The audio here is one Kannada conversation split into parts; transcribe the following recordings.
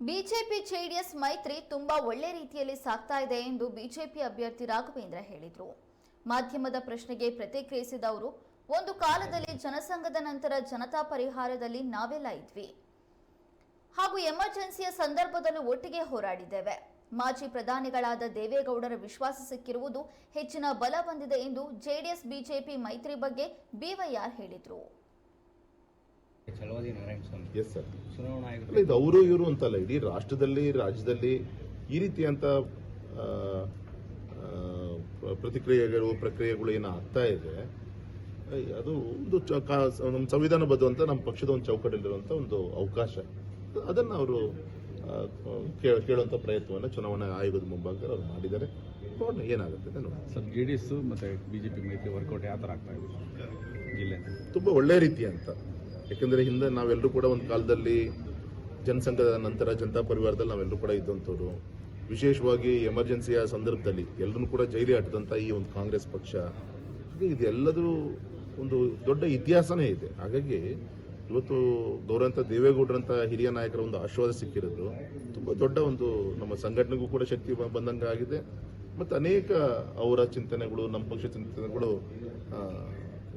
ಬಿಜೆಪಿ ಜೆಡಿಎಸ್ ಮೈತ್ರಿ ತುಂಬಾ ಒಳ್ಳೆ ರೀತಿಯಲ್ಲಿ ಸಾಗ್ತಾ ಇದೆ ಎಂದು ಬಿಜೆಪಿ ಅಭ್ಯರ್ಥಿ ರಾಘವೇಂದ್ರ ಹೇಳಿದರು. ಮಾಧ್ಯಮದ ಪ್ರಶ್ನೆಗೆ ಪ್ರತಿಕ್ರಿಯಿಸಿದ ಅವರು ಒಂದು ಕಾಲದಲ್ಲಿ ಜನಸಂಘದ ನಂತರ ಜನತಾ ಪರಿಹಾರದಲ್ಲಿ ನಾವೆಲ್ಲ ಇದ್ವಿ. ಹಾಗೂ ಎಮರ್ಜೆನ್ಸಿಯ ಸಂದರ್ಭದಲ್ಲೂ ಒಟ್ಟಿಗೆ ಹೋರಾಡಿದ್ದೇವೆ. ಮಾಜಿ ಪ್ರಧಾನಿಗಳಾದ ದೇವೇಗೌಡರ ವಿಶ್ವಾಸ ಸಿಕ್ಕಿರುವುದು ಹೆಚ್ಚಿನ ಬಲ ಬಂದಿದೆ ಎಂದು ಜೆಡಿಎಸ್, ಬಿಜೆಪಿ ಮೈತ್ರಿ ಬಗ್ಗೆ ಬಿವೈಆರ್ ಹೇಳಿದರು. ಚಲವಾದಿ ನಾರಾಯಣ ಸ್ವಾಮಿ. ಎಸ್ ಸರ್ ಚುನಾವಣಾ ಅಲ್ಲ ಆಯೋಗ ಇದು ಅವರು ಇವರು ಅಂತಲ್ಲ ಇಡೀ ರಾಷ್ಟ್ರದಲ್ಲಿ ರಾಜ್ಯದಲ್ಲಿ ಈ ರೀತಿಯಂತ ಪ್ರತಿಕ್ರಿಯೆಗಳು ಪ್ರಕ್ರಿಯೆಗಳು ಏನು ಆಗ್ತಾ ಇದೆ ಅದು ಒಂದು ಚ- ಕಾ- ನಮ್ಮ ಸಂವಿಧಾನಬದ್ಧ ನಮ್ಮ ಪಕ್ಷದ ಒಂದು ಚೌಕಟ್ಟಲ್ಲಿರುವಂತ ಒಂದು ಅವಕಾಶ. ಅದನ್ನು ಅವರು ಕೇಳುವಂತ ಪ್ರಯತ್ನವನ್ನು ಚುನಾವಣಾ ಆಯೋಗದ ಮುಂಭಾಗ ಅವರು ಮಾಡಿದ್ದಾರೆ. ನೋಡೋಣ ಏನಾಗುತ್ತೆ ಅಂತ ನೋಡೋಣ. ಸರ್ ಜೆ ಡಿ ಎಸ್ ಮತ್ತು ಬಿಜೆಪಿ ಮೈತ್ರಿ ವರ್ಕೌಟ್ ಯಾವ ಥರ ಆಗ್ತಾ ಇದೆ? ಜಿಲ್ಲೆ ತುಂಬ ಒಳ್ಳೆ ರೀತಿ ಅಂತ. ಯಾಕಂದ್ರೆ ಹಿಂದೆ ನಾವೆಲ್ಲರೂ ಕೂಡ ಒಂದು ಕಾಲದಲ್ಲಿ ಜನಸಂಘದ ನಂತರ ಜನತಾ ಪರಿವಾರದಲ್ಲಿ ನಾವೆಲ್ಲರೂ ಕೂಡ ಇದ್ದಂಥವ್ರು. ವಿಶೇಷವಾಗಿ ಎಮರ್ಜೆನ್ಸಿಯ ಸಂದರ್ಭದಲ್ಲಿ ಎಲ್ಲರೂ ಕೂಡ ಜೈಲಿ ಆಟದಂಥ ಈ ಒಂದು ಕಾಂಗ್ರೆಸ್ ಪಕ್ಷ. ಇದೆಲ್ಲದೂ ಒಂದು ದೊಡ್ಡ ಇತಿಹಾಸನೇ ಇದೆ. ಹಾಗಾಗಿ ಇವತ್ತು ಗೌರವಂತ ದೇವೇಗೌಡರಂತ ಹಿರಿಯ ನಾಯಕರ ಒಂದು ಆಶೀರ್ವಾದ ಸಿಕ್ಕಿರೋದು ತುಂಬ ದೊಡ್ಡ ಒಂದು ನಮ್ಮ ಸಂಘಟನೆಗೂ ಕೂಡ ಶಕ್ತಿ ಬಂದಂಗೆ ಆಗಿದೆ. ಮತ್ತು ಅನೇಕ ಅವರ ಚಿಂತನೆಗಳು, ನಮ್ಮ ಪಕ್ಷ ಚಿಂತನೆಗಳು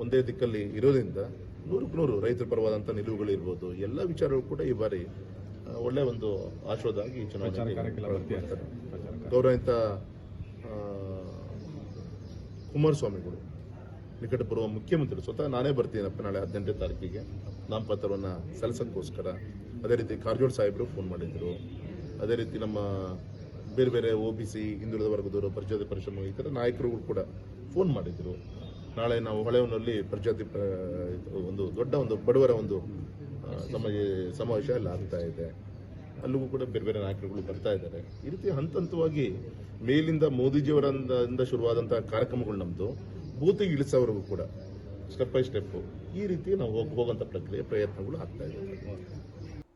ಒಂದೇ ದಿಕ್ಕಲ್ಲಿ ಇರೋದ್ರಿಂದ ನೂರಕ್ಕೆ ನೂರು ರೈತರ ಪರವಾದಂಥ ನಿಲುವುಗಳು ಇರ್ಬೋದು ಎಲ್ಲ ವಿಚಾರಗಳು ಕೂಡ ಈ ಬಾರಿ ಒಳ್ಳೆ ಒಂದು ಆಶೋದಾಗಿ ಚುನಾವಣೆ. ಗೌರವಿತ ಕುಮಾರಸ್ವಾಮಿಗಳು ನಿಕಟಪೂರ್ವ ಮುಖ್ಯಮಂತ್ರಿ ಸ್ವತಃ ನಾನೇ ಬರ್ತೀನಪ್ಪ ನಾಳೆ ಹದಿನೆಂಟನೇ ತಾರೀಕಿಗೆ. ನಾಮಪತ್ರವನ್ನು ಸಲ್ಲಿಸೋಕ್ಕೋಸ್ಕರ ಅದೇ ರೀತಿ ಕಾರಜೋಳ ಸಾಹೇಬರು ಫೋನ್ ಮಾಡಿದ್ರು. ಅದೇ ರೀತಿ ನಮ್ಮ ಬೇರೆ ಬೇರೆ ಒ ಬಿ ಸಿ ಹಿಂದುಳಿದ ವರ್ಗದವರು ಪರಿಚಯದ ಪರಿಶ್ರಮ ಈ ಥರ ನಾಯಕರುಗಳು ಕೂಡ ಫೋನ್ ಮಾಡಿದ್ರು. ನಾಳೆ ನಾವು ಹೊಳೆವನಲ್ಲಿ ಪ್ರಜಾತಿ ಒಂದು ದೊಡ್ಡ ಒಂದು ಬಡವರ ಒಂದು ಸಮಾಜ, ಸಮಾವೇಶ ಎಲ್ಲ ಆಗ್ತಾ ಇದೆ. ಅಲ್ಲಿಗೂ ಕೂಡ ಬೇರೆ ಬೇರೆ ನಾಯಕರುಗಳು ಬರ್ತಾ ಇದ್ದಾರೆ. ಈ ರೀತಿ ಹಂತ ಹಂತವಾಗಿ ಮೇಲಿಂದ ಮೋದಿಜಿಯವರಿಂದ ಶುರುವಾದಂತಹ ಕಾರ್ಯಕ್ರಮಗಳು ನಮ್ದು, ಬೂತಿಗೆ ಇಳಿಸೋವರೆಗೂ ಕೂಡ ಸ್ಟೆಪ್ ಬೈ ಸ್ಟೆಪ್ ಈ ರೀತಿ ನಾವು ಹೋಗ್- ಹೋಗುವಂತ ಪ್ರಕ್ರಿಯೆ, ಪ್ರಯತ್ನಗಳು ಆಗ್ತಾ ಇದೆ.